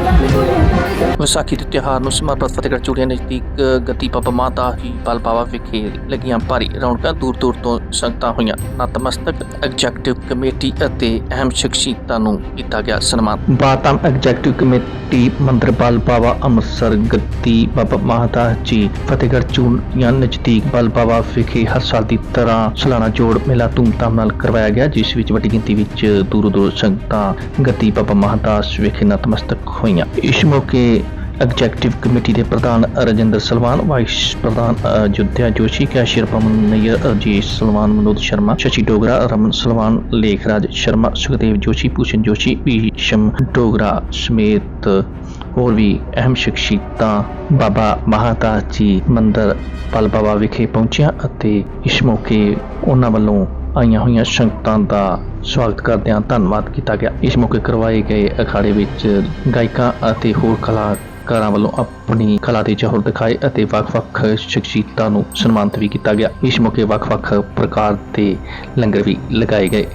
我不要。ਵਿਸਾਖੀ ਦੇ ਤਿਉਹਾਰ ਨੂੰ ਸਮਰਪਿਤ ਫਤਿਹਗੜ੍ਹ ਚੂੜੀਆਂ ਨਜ਼ਦੀਕ ਗਤੀ ਬਾਬਾ ਮਾਤਾ ਜੀ ਬਲ ਵਿਖੇ ਲੱਗੀਆਂ ਭਾਰੀ ਰੌਣਕਾਂ ਦੂਰ ਦੂਰ ਤੋਂ ਸੰਗਤਾਂ ਹੋਈਆਂ। ਨਤਮਸਤਕ ਐਗਜ਼ੈਕਟਿਵ ਕਮੇਟੀ ਅਤੇ ਅਹਿਮ ਸ਼ਖਸੀਅਤਾਂ ਨੂੰ ਕੀਤਾ ਗਿਆ ਸਨਮਾਨ। ਬਾਤਮ ਐਗਜ਼ੈਕਟਿਵ ਕਮੇਟੀ ਮੰਦਰ ਬਲ ਅੰਮ੍ਰਿਤਸਰ ਗਤੀ ਬਾਬਾ ਮਾਤਾ ਜੀ ਫਤਿਹਗੜ੍ਹ ਚੂੜੀਆਂ ਨਜ਼ਦੀਕ ਬਲ ਬਾਬਾ ਵਿਖੇ ਹਰ ਸਾਲ ਦੀ ਤਰ੍ਹਾਂ ਸਾਲਾਨਾ ਜੋੜ ਮੇਲਾ ਧੂਮਧਾਮ ਨਾਲ ਕਰਵਾਇਆ ਗਿਆ, ਜਿਸ ਵਿੱਚ ਵੱਡੀ ਗਿਣਤੀ ਵਿੱਚ ਦੂਰੋਂ ਦੂਰ ਸੰਗਤਾਂ ਗਤੀ ਬਾਬਾ ਮਹਾਦਾਸ ਵਿਖੇ ਨਤਮਸਤਕ ਹੋਈਆਂ। ਇਸ ਮੌਕੇ ਐਗਜ਼ੈਕਟਿਵ ਕਮੇਟੀ ਦੇ ਪ੍ਰਧਾਨ ਰਜਿੰਦਰ ਸਲਵਾਨ ਵਾਈਸ ਪ੍ਰਧਾਨ ਅਯੁੱਧਿਆ ਜੋਸ਼ੀ, ਕੈਸ਼ੀਅਰ ਪਮਨ ਨਈਅਰ ਅਜੀਤ ਸਲਮਾਨ ਮਨੋਜ ਸ਼ਰਮਾ, ਸ਼ਸ਼ੀ ਡੋਗਰਾ, ਰਮਨ ਸਲਮਾਨ ਲੇਖਰਾਜ ਸ਼ਰਮਾ, ਸੁਖਦੇਵ ਜੋਸ਼ੀ, ਭੂਸ਼ਣ ਜੋਸ਼ੀ ਭੀਸ਼ਮ ਡੋਗਰਾ ਸਮੇਤ ਹੋਰ ਵੀ ਅਹਿਮ ਸ਼ਖਸੀਅਤਾਂ ਬਾਬਾ ਮਹਾਦਾਸ ਜੀ ਮੰਦਰ ਪਲ ਬਾਬਾ ਵਿਖੇ ਪਹੁੰਚਿਆ ਅਤੇ ਇਸ ਮੌਕੇ ਉਹਨਾਂ ਵੱਲੋਂ ਆਈਆਂ ਹੋਈਆਂ ਸੰਗਤਾਂ ਦਾ ਸਵਾਗਤ ਕਰਦਿਆਂ ਧੰਨਵਾਦ ਕੀਤਾ ਗਿਆ। ਇਸ ਮੌਕੇ ਕਰਵਾਏ ਗਏ ਅਖਾੜੇ ਵਿੱਚ ਗਾਇਕਾਂ ਅਤੇ ਹੋਰ ਕਲਾਕਾਰਾਂ ਵੱਲੋਂ ਆਪਣੀ ਕਲਾ ਦੇ ਜੋਹਰ ਦਿਖਾਏ ਅਤੇ ਵੱਖ-ਵੱਖ ਸ਼ਖਸੀਅਤਾਂ ਨੂੰ ਸਨਮਾਨਿਤ ਵੀ ਕੀਤਾ ਗਿਆ। ਇਸ ਮੌਕੇ ਵੱਖ-ਵੱਖ ਪ੍ਰਕਾਰ ਦੇ ਲੰਗਰ ਵੀ ਲਗਾਏ ਗਏ।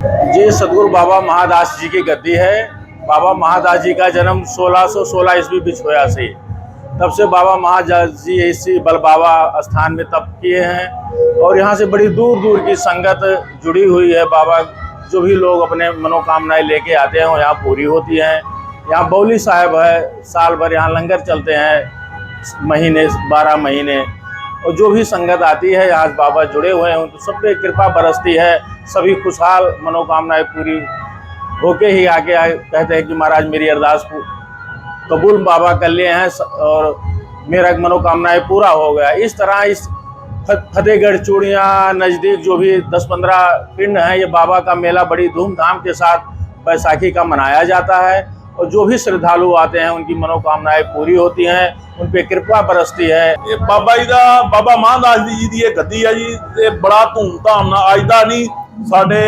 ये सदगुरु बाबा महादास जी की गद्दी है। बाबा महादास जी का जन्म 1616 ईस्वी बिछोया से। तब से बाबा महादास जी इसी बल बाबा स्थान में तप किए हैं और यहाँ से बड़ी दूर दूर की संगत जुड़ी हुई है। बाबा जो भी लोग अपने मनोकामनाएँ लेके आते हैं यहाँ पूरी होती हैं। यहाँ बौली साहब है, साल भर यहाँ लंगर चलते हैं, महीने, बारह महीने। और जो भी संगत आती है यहाँ बाबा जुड़े हुए हैं, उन सब पे कृपा बरसती है। सभी खुशहाल मनोकामनाएँ पूरी होके ही आके आए। कहते हैं कि महाराज, मेरी अरदास कबूल बाबा कर लिए हैं और मेरा मनोकामनाएँ पूरा हो गया। इस तरह इस फतेहगढ़, चूड़ियाँ, नज़दीक जो भी 10-15 पिंड हैं, ये बाबा का मेला बड़ी धूमधाम के साथ बैसाखी का मनाया जाता है। और जो भी श्रद्धालु आते हैं उनकी मनोकामनाएं पूरी होती हैं उन पे कृपा बरसती है ਇਹ ਬਾਬਾ ਜੀ ਦਾ ਬਾਬਾ ਮਹਾਦਾਸ ਜੀ ਦੀ ਇਹ ਗੱਦੀ ਆ ਜੀ ਤੇ ਬੜਾ ਧੂਮਧਾਮ ਨਾਲ ਅੱਜ ਦਾ ਨਹੀਂ ਸਾਡੇ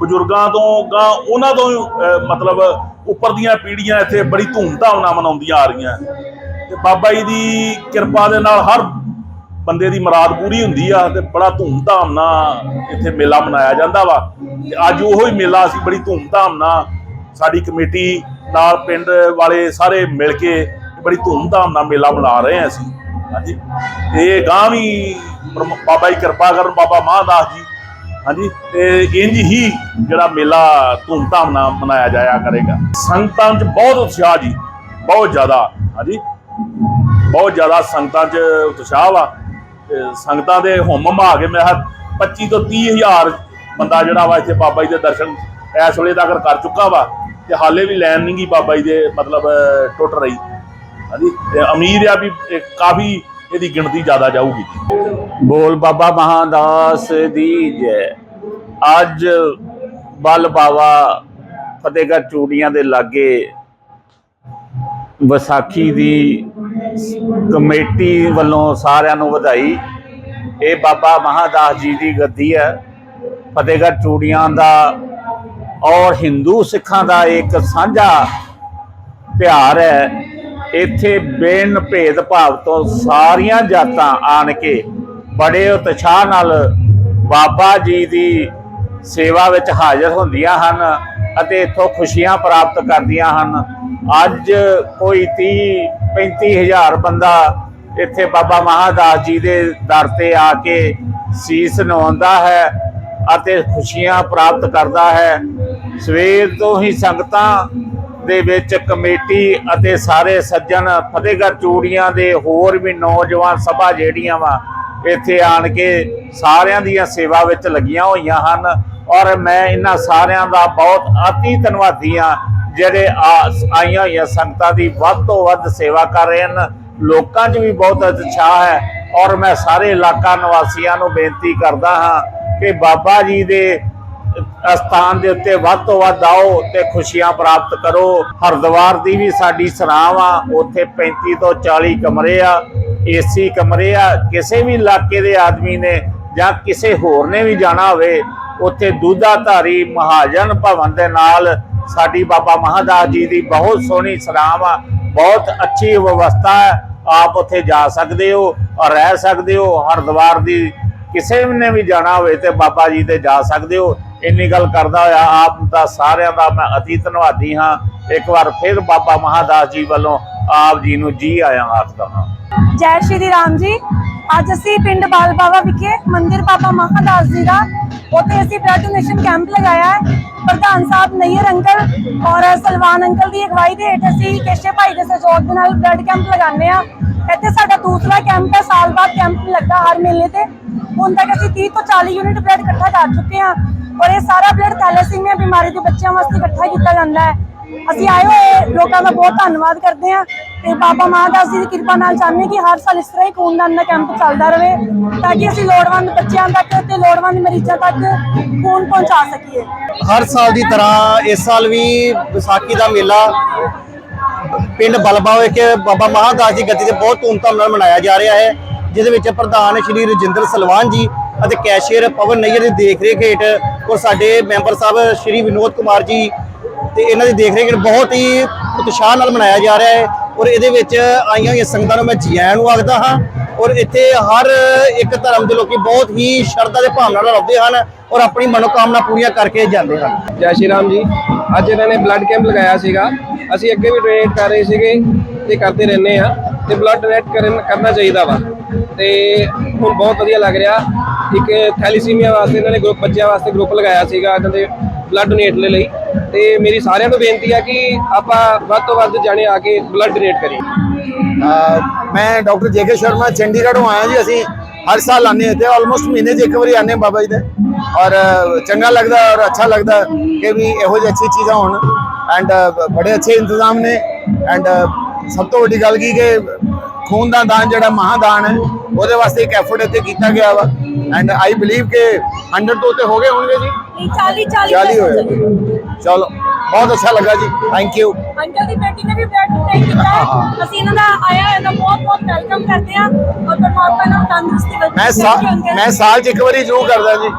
ਬਜ਼ੁਰਗਾਂ ਤੋਂ ਗਾਂ ਉਹਨਾਂ ਤੋਂ ਹੀ, ਅਹ, ਮਤਲਬ ਉੱਪਰ ਦੀਆਂ ਪੀੜ੍ਹੀਆਂ ਇੱਥੇ ਬੜੀ ਧੂਮਧਾਮ ਨਾਲ ਮਨਾਉਂਦੀਆਂ ਆ ਰਹੀਆਂ ਤੇ ਬਾਬਾ ਜੀ ਦੀ ਕਿਰਪਾ ਦੇ ਨਾਲ ਹਰ ਬੰਦੇ ਦੀ ਮੁਰਾਦ ਪੂਰੀ ਹੁੰਦੀ ਆ ਤੇ ਬੜਾ ਧੂਮਧਾਮ ਨਾਲ ਇੱਥੇ ਮੇਲਾ ਮਨਾਇਆ ਜਾਂਦਾ ਵਾ ਤੇ ਅੱਜ ਉਹੋ ਹੀ ਮੇਲਾ ਅਸੀਂ ਬੜੀ ਧੂਮਧਾਮ ਨਾਲ ਸਾਡੀ ਕਮੇਟੀ ਨਾਲ ਪਿੰਡ ਵਾਲੇ ਸਾਰੇ ਮਿਲ ਕੇ ਬੜੀ ਧੂਮਧਾਮ ਨਾਲ ਮੇਲਾ ਮਨਾ ਰਹੇ ਹਾਂ ਅਸੀਂ। ਹਾਂਜੀ। ਇਹ ਗਾਂ ਵੀ ਬਾਬਾ ਜੀ ਕਿਰਪਾ ਕਰਨ, ਬਾਬਾ ਮਹਾਦਾਸ ਜੀ। ਹਾਂਜੀ। ਤੇ ਇੰਜ ਹੀ ਜਿਹੜਾ ਮੇਲਾ ਧੂਮਧਾਮ ਨਾਲ ਮਨਾਇਆ ਜਾਇਆ ਕਰੇਗਾ। ਸੰਗਤਾਂ 'ਚ ਬਹੁਤ ਉਤਸ਼ਾਹ ਜੀ। ਬਹੁਤ ਜ਼ਿਆਦਾ। ਹਾਂਜੀ। ਬਹੁਤ ਜ਼ਿਆਦਾ ਸੰਗਤਾਂ 'ਚ ਉਤਸ਼ਾਹ ਵਾ। ਸੰਗਤਾਂ ਦੇ ਹੁਮ ਮਾ ਕੇ ਮੈਂ ਕਿਹਾ 25 ਤੋਂ 30 ਹਜ਼ਾਰ ਬੰਦਾ ਜਿਹੜਾ ਵਾ ਇੱਥੇ ਬਾਬਾ ਜੀ ਦੇ ਦਰਸ਼ਨ ਇਸ ਵੇਲੇ ਤੱਕ ਕਰ ਚੁੱਕਾ ਵਾ। ਤੇ ਹਾਲੇ ਵੀ ਲੈਣ ਨਹੀਂ ਗਈ ਬਾਬਾ ਜੀ ਦੇ, ਮਤਲਬ ਟੁੱਟ ਰਹੀ। ਹਾਂਜੀ? ਤੇ ਉਮੀਦ ਆ ਵੀ ਕਾਫੀ ਇਹਦੀ ਗਿਣਤੀ ਜ਼ਿਆਦਾ ਜਾਊਗੀ। ਬੋਲ ਬਾਬਾ ਮਹਾਦਾਸ ਦੀ ਜੈ। ਅੱਜ ਬਲ ਬਾਵਾ ਫਤਿਹਗੜ੍ਹ ਚੂੜੀਆਂ ਦੇ ਲਾਗੇ ਵਿਸਾਖੀ ਦੀ ਕਮੇਟੀ ਵੱਲੋਂ ਸਾਰਿਆਂ ਨੂੰ ਵਧਾਈ। ਇਹ ਬਾਬਾ ਮਹਾਦਾਸ ਜੀ ਦੀ ਗੱਦੀ ਹੈ। ਫਤਿਹਗੜ੍ਹ ਚੂੜੀਆਂ ਦਾ ਔਰ ਹਿੰਦੂ ਸਿੱਖਾਂ ਦਾ ਇੱਕ ਸਾਂਝਾ ਤਿਉਹਾਰ ਹੈ। ਇੱਥੇ ਬੇਨ ਭੇਦ ਭਾਵ ਤੋਂ ਸਾਰੀਆਂ ਜਾਤਾਂ ਆਣ ਕੇ ਬੜੇ ਉਤਸ਼ਾਹ ਨਾਲ ਬਾਬਾ ਜੀ ਦੀ ਸੇਵਾ ਵਿੱਚ ਹਾਜ਼ਰ ਹੁੰਦੀਆਂ ਹਨ ਅਤੇ ਇੱਥੋਂ ਖੁਸ਼ੀਆਂ ਪ੍ਰਾਪਤ ਕਰਦੀਆਂ ਹਨ। ਅੱਜ ਕੋਈ 30 35000 ਬੰਦਾ ਇੱਥੇ ਬਾਬਾ ਮਹਾਦਾਸ ਜੀ ਦੇ ਦਰ ਤੇ ਆ ਕੇ ਸੀਸ ਨਵਾਉਂਦਾ ਹੈ। ਅਤੇ ਖੁਸ਼ੀਆਂ ਪ੍ਰਾਪਤ ਕਰਦਾ ਹੈ। ਸਵੇਰ ਤੋਂ ਹੀ ਸੰਗਤਾਂ ਦੇ ਵਿੱਚ ਕਮੇਟੀ ਅਤੇ ਸਾਰੇ ਸੱਜਣ ਫਤਿਹਗੜ੍ਹ ਚੂੜੀਆਂ ਦੇ ਹੋਰ ਵੀ ਨੌਜਵਾਨ ਸਭਾ ਜਿਹੜੀਆਂ ਵਾ, ਇੱਥੇ ਆਣ ਕੇ ਸਾਰਿਆਂ ਦੀਆਂ ਸੇਵਾ ਵਿੱਚ ਲੱਗੀਆਂ ਹੋਈਆਂ ਹਨ। ਔਰ ਮੈਂ ਇਹਨਾਂ ਸਾਰਿਆਂ ਦਾ ਬਹੁਤ ਅਤੀ ਧੰਨਵਾਦੀ ਹਾਂ, ਜਿਹੜੇ ਆ- ਆਈਆਂ ਹੋਈਆਂ ਸੰਗਤਾਂ ਦੀ ਵੱਧ ਤੋਂ ਵੱਧ ਸੇਵਾ ਕਰ ਰਹੇ ਹਨ। ਲੋਕਾਂ 'ਚ ਵੀ ਬਹੁਤ ਉਤਸ਼ਾਹ ਹੈ। ਔਰ ਮੈਂ ਸਾਰੇ ਇਲਾਕਾ ਨਿਵਾਸੀਆਂ ਨੂੰ ਬੇਨਤੀ ਕਰਦਾ ਹਾਂ ਕਿ ਬਾਬਾ ਜੀ ਦੇ ਅਸਥਾਨ ਦੇ ਉੱਤੇ ਵੱਧ ਤੋਂ ਵੱਧ ਆਓ ਤੇ ਖੁਸ਼ੀਆਂ ਪ੍ਰਾਪਤ ਕਰੋ। ਹਰਿਦੁਆਰ ਦੀ ਵੀ ਸਾਡੀ ਸਰਾਹ ਆ, ਉੱਥੇ 35 ਤੋਂ 40 ਕਮਰੇ ਆ, ਏਸੀ ਕਮਰੇ ਆ। ਕਿਸੇ ਵੀ ਇਲਾਕੇ ਦੇ ਆਦਮੀ ਨੇ ਜਾਂ ਕਿਸੇ ਹੋਰ ਨੇ ਵੀ ਜਾਣਾ ਹੋਵੇ, ਉੱਥੇ ਦੂਧਾਧਾਰੀ ਮਹਾਜਨ ਭਵਨ ਦੇ ਨਾਲ ਸਾਡੀ ਬਾਬਾ ਮਹਾਦਾਸ ਜੀ ਦੀ ਬਹੁਤ ਸੋਹਣੀ ਸਰਾਹ ਆ। ਬਹੁਤ ਅੱਛੀ ਵਿਵਸਥਾ ਹੈ। ਆਪ ਉੱਥੇ ਜਾ ਸਕਦੇ ਹੋ ਔਰ ਰਹਿ ਸਕਦੇ ਹੋ। ਹਰਿਦੁਆਰ ਦੀ ਕਿਸੇ ਨੇ ਵੀ ਜਾਣਾ ਹੋਵੇ ਤੇ ਬਾਬਾ ਜੀ ਤੇ ਜਾ ਸਕਦੇ ਹੋ। ਇੰਨੀ ਗੱਲ ਕਰਦਾ ਹੋਇਆ ਆਪ ਦਾ ਸਾਰਿਆਂ ਦਾ ਮੈਂ ਅਤੀ ਧੰਨਵਾਦੀ ਹਾਂ। ਇੱਕ ਵਾਰ ਫਿਰ ਬਾਬਾ ਮਹਾਦਾਸ ਜੀ ਵੱਲੋਂ ਆਪ ਜੀ ਨੂੰ ਜੀ ਆਇਆਂ ਆਖਦਾ ਹਾਂ ਜੈ ਸ਼੍ਰੀ ਰਾਮ ਜੀ। ਅੱਜ ਅਸੀਂ ਪਿੰਡ ਬਾਲ ਬਾਵਾ ਵਿਖੇ ਮੰਦਿਰ ਬਾਬਾ ਮਹਾਦਾਸ ਜੀ ਦਾ, ਉੱਥੇ ਅਸੀਂ ਬਲੱਡ ਡੋਨੇਸ਼ਨ ਕੈਂਪ ਲਗਾਇਆ ਹੈ। ਪ੍ਰਧਾਨ ਸਾਹਿਬ ਨਈਰ ਅੰਕਲ ਔਰ ਸਲਵਾਨ ਅੰਕਲ ਦੀ ਅਗਵਾਈ ਦੇ ਹੇਠ ਅਸੀਂ ਕੇਸ਼ੇ ਭਾਈ ਦੇ ਸਹਿਯੋਗ ਦੇ ਨਾਲ ਬਲੱਡ ਕੈਂਪ ਲਗਾਉਂਦੇ ਆ ਇੱਥੇ ਸਾਡਾ ਦੂਸਰਾ ਕੈਂਪ ਹੈ, ਸਾਲ ਬਾਅਦ ਕੈਂਪ ਲੱਗਦਾ ਹਰ ਮੇਲੇ ਤੇ। ਹੁਣ ਤੱਕ ਅਸੀਂ 30 ਤੋਂ 40 ਯੂਨਿਟ ਬਲੱਡ ਇਕੱਠਾ ਕਰ ਚੁੱਕੇ ਹਾਂ ਔਰ ਇਹ ਸਾਰਾ ਬਲੱਡ ਥੈਲੇਸੀਮੀਆ ਬਿਮਾਰੀ ਦੇ ਬੱਚਿਆਂ ਵਾਸਤੇ ਇਕੱਠਾ ਕੀਤਾ ਜਾਂਦਾ ਹੈ। ਅਸੀਂ ਆਏ ਹੋਏ ਲੋਕਾਂ ਦਾ ਬਹੁਤ ਧੰਨਵਾਦ ਕਰਦੇ ਹਾਂ ਤੇ ਬਾਬਾ ਮਹਾਦਾਸ ਜੀ ਦੀ ਕਿਰਪਾ ਨਾਲ ਚਾਹੁੰਦੇ ਕਿ ਹਰ ਸਾਲ ਇਸ ਤਰ੍ਹਾਂ ਹੀ ਖੂਨਦਾਨ ਦਾ ਕੈਂਪ ਚੱਲਦਾ ਰਹੇ ਤਾਂ ਕਿ ਅਸੀਂ ਲੋੜਵੰਦ ਬੱਚਿਆਂ ਤੱਕ ਤੇ ਲੋੜਵੰਦ ਮਰੀਜ਼ਾਂ ਤੱਕ ਖੂਨ ਪਹੁੰਚਾ ਸਕੀਏ। ਹਰ ਸਾਲ ਦੀ ਤਰ੍ਹਾਂ ਇਸ ਸਾਲ ਵੀ ਵਿਸਾਖੀ ਦਾ ਮੇਲਾ ਪਿੰਡ ਬਲਬਾ ਵਿਖੇ ਬਾਬਾ ਮਹਾਦਾਸ ਜੀ ਗੱਦੀ ਤੇ ਬਹੁਤ ਧੂਮਧਾਮ ਨਾਲ ਮਨਾਇਆ ਜਾ ਰਿਹਾ ਹੈ। ਜਿਹਦੇ ਵਿੱਚ ਪ੍ਰਧਾਨ ਸ਼੍ਰੀ ਰਜਿੰਦਰ ਸਲਵਾਨ ਜੀ ਅਤੇ ਕੈਸ਼ੀਅਰ ਪਵਨ ਨਈਅਰ ਦੀ ਦੇਖਰੇਖ ਹੇਠ ਔਰ ਸਾਡੇ ਮੈਂਬਰ ਸਾਹਿਬ ਸ਼੍ਰੀ ਵਿਨੋਦ ਕੁਮਾਰ ਜੀ ਤੇ ਇਹਨਾਂ ਦੀ ਦੇਖਰੇਖ ਹੇਠ ਬਹੁਤ ਹੀ ਉਤਸ਼ਾਹ ਨਾਲ ਮਨਾਇਆ ਜਾ ਰਿਹਾ ਹੈ ਔਰ ਇਹਦੇ ਵਿੱਚ ਆਈਆਂ ਹੋਈਆਂ ਸੰਗਤਾਂ ਨੂੰ ਮੈਂ ਜੀਆਂ ਨੂੰ ਆਖਦਾ ਹਾਂ ਔਰ ਇੱਥੇ ਹਰ ਇੱਕ ਧਰਮ ਦੇ ਲੋਕੀ ਬਹੁਤ ਹੀ ਸ਼ਰਧਾ ਦੇ ਭਾਵਨਾ ਨਾਲ ਆਉਂਦੇ ਹਨ ਔਰ ਆਪਣੀ ਮਨੋਕਾਮਨਾ ਪੂਰੀਆਂ ਕਰਕੇ ਜਾਂਦੇ ਹਨ। ਜੈ ਸ਼੍ਰੀ ਰਾਮ ਜੀ। ਅੱਜ ਇਹਨਾਂ ਨੇ ਬਲੱਡ ਕੈਂਪ ਲਗਾਇਆ ਸੀਗਾ। ਅਸੀਂ ਅੱਗੇ ਵੀ ਡੋਨੇਟ ਕਰ ਰਹੇ ਸੀਗੇ ਤੇ ਕਰਦੇ ਰਹਿੰਦੇ ਆ ਤੇ ਬਲੱਡ ਡੋਨੇਟ ਕਰਨ ਕਰਨਾ ਚਾਹੀਦਾ ਵਾ। ਤੇ ਹੁਣ ਬਹੁਤ ਵਧੀਆ ਲੱਗ ਰਿਹਾ। ਇੱਕ ਥੈਲੀਸੀਮੀਆ ਵਾਸਤੇ ਇਹਨਾਂ ਨੇ ਗਰੁੱਪ ਬੱਚਿਆਂ ਵਾਸਤੇ ਗਰੁੱਪ ਲਗਾਇਆ ਸੀਗਾ ਇਹਨਾਂ ਦੇ ਬਲੱਡ ਡੋਨੇਟ ਦੇ ਲਈ। ਤੇ ਮੇਰੀ ਸਾਰਿਆਂ ਨੂੰ ਬੇਨਤੀ ਹੈ ਕਿ ਆਪਾਂ ਵੱਧ ਤੋਂ ਵੱਧ ਜਾਣੇ ਆ ਕੇ ਬਲੱਡ ਡੋਨੇਟ ਕਰੀਏ। ਅਹ ਮੈਂ ਡਾਕਟਰ ਜੇਕੇ ਸ਼ਰਮਾ, ਚੰਡੀਗੜ੍ਹੋਂ ਆਇਆ ਜੀ ਅਸੀਂ। ਹਰ ਸਾਲ ਆਨੇ ਇੱਥੇ ਆਲਮੋਸਟ ਮਹੀਨੇ 'ਚ ਇੱਕ ਵਾਰੀ ਆਨੇ ਬਾਬਾ ਜੀ ਦੇ। ਔਰ ਚੰਗਾ ਲੱਗਦਾ ਔਰ ਅੱਛਾ ਲੱਗਦਾ ਕਿ ਵੀ ਇਹੋ ਜਿਹੀ ਅੱਛੀ ਚੀਜ਼ਾਂ ਹੋਣ। ਐਂਡ ਬੜੇ ਅੱਛੇ ਇੰਤਜ਼ਾਮ ਨੇ। ਐਂਡ ਸਭ ਤੋਂ ਵੱਡੀ ਗੱਲ ਕੀ ਕਿ ਖੂਨ ਦਾ ਦਾਨ ਜਿਹੜਾ ਮਹਾਦਾਨ ਹੈ ਉਹਦੇ ਵਾਸਤੇ ਇੱਕ ਐਫਰਟ ਇੱਥੇ ਕੀਤਾ ਗਿਆ ਵਾ। ਐਂਡ ਆਈ ਬਲੀਵ ਕਿ 100 ਤੋਂ ਉੱਤੇ ਹੋ ਗਏ ਹੋਣਗੇ ਜੀ। ਨਹੀਂ 40 40 40 ਹੋਏ ਚਲੋ ਬਹੁਤ ਅੱਛਾ ਲੱਗਾ ਜੀ। ਥੈਂਕ ਯੂ ਅੰਕਲ ਦੀ ਬੇਟੀ ਨੇ ਵੀ ਬਲੱਡ ਡੋਨੇਟ ਕੀਤਾ ਹੈ। ਅਸੀਂ ਇਹਨਾਂ ਦਾ ਆਇਆ ਹੋਇਆ ਦਾ ਬਹੁਤ ਬਹੁਤ ਵੈਲਕਮ ਕਰਦੇ ਹਾਂ। ਔਰ ਪਰਮਾਤਮਾ ਨੂੰ ਤੰਦਰੁਸਤੀ ਬਖਸ਼ੇ ਮੈਂ ਸਾਲ 'ਚ ਇੱਕ ਵਾਰੀ ਜ਼ਰੂਰ ਕਰਦਾ ਜੀ।